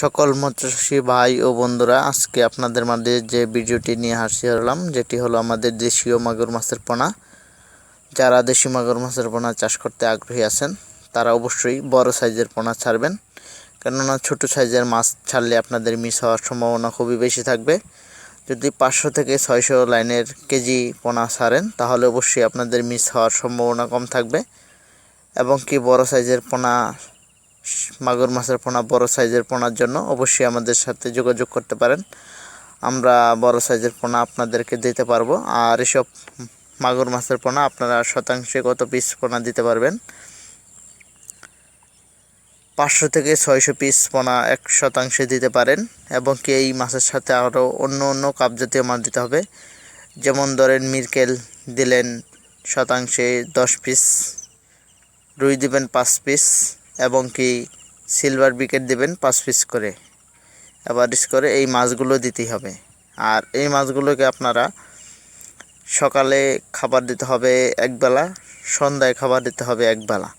সকল মৎস্যচাষী ভাই ও বন্ধুরা, আজকে আপনাদের মাঝে যে ভিডিওটি নিয়ে হাসি হলাম, যেটি হলো আমাদের দেশীয় মাগুর মাছের পোনা। যারা দেশি মাগুর মাছের পোনা চাষ করতে আগ্রহী আছেন, তারা অবশ্যই বড় সাইজের পোনা ছাড়বেন। কেননা ছোট সাইজের মাছ ছাড়লে আপনাদের মিস হওয়ার সম্ভাবনা খুবই বেশি থাকবে। যদি পাঁচশো থেকে ছয়শো লাইনের কেজি পোনা ছাড়েন, তাহলে অবশ্যই আপনাদের মিস হওয়ার সম্ভাবনা কম থাকবে। এবং কি বড় সাইজের পোনা মাগুর মাছের পোনা, বড় সাইজের পোনার জন্য অবশ্যই আমাদের সাথে যোগাযোগ করতে পারেন। আমরা বড় সাইজের পোনা আপনাদেরকে দিতে পারব, আর এসব মাগুর মাছের পোনা আপনারা শতাংশে কত পিস পোনা দিতে পারবেন? পাঁচশো থেকে ছয়শো পিস পোনা এক শতাংশে দিতে পারেন, এবং কি এই মাছের সাথে আরও অন্য অন্য কাপ জাতীয় মাছ দিতে হবে। যেমন ধরেন, মিরকেল দিলেন শতাংশে দশ পিস রুই দিবেন পাঁচ পিস এবং কি সিলভার বিকেট দেবেন পাঁচ পিস করে। অ্যাভারেজ করে এই মাছগুলো দিতেই হবে। আর এই মাছগুলোকে আপনারা সকালে খাবার দিতে হবে একবেলা, সন্ধ্যায় খাবার দিতে হবে একবেলা।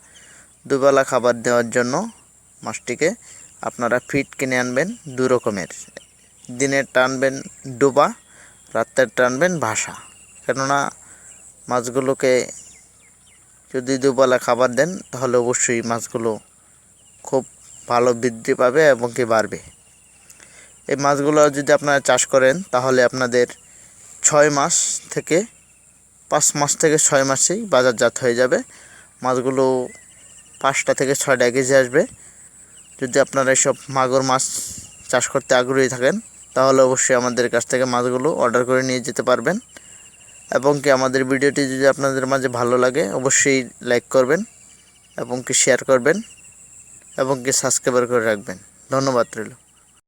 দুবেলা খাবার দেওয়ার জন্য মাছটিকে আপনারা ফিট কিনে আনবেন দু রকমের দিনের টানবেন ডোবা, রাতের টানবেন ভাসা। কেননা মাছগুলোকে যদি দুবেলা খাবার দেন, তাহলে অবশ্যই মাছগুলো খুব ভালো বৃদ্ধি পাবে এবং কি বাড়বে। এই মাছগুলো যদি আপনারা চাষ করেন, তাহলে আপনাদের ছয় মাস থেকে পাঁচ মাস থেকে ছয় মাসেই বাজারজাত হয়ে যাবে। মাছগুলো পাঁচটা থেকে ছয়টা কেজি আসবে। যদি আপনারা এসব মাগুর মাছ চাষ করতে আগ্রহী থাকেন, তাহলে অবশ্যই আমাদের কাছ থেকে মাছগুলো অর্ডার করে নিয়ে যেতে পারবেন। এবং কি আমাদের ভিডিওটি যদি আপনাদের মাঝে ভালো লাগে, অবশ্যই লাইক করবেন এবং কি শেয়ার করবেন এবং কি সাবস্ক্রাইবার করে রাখবেন। ধন্যবাদ রইল।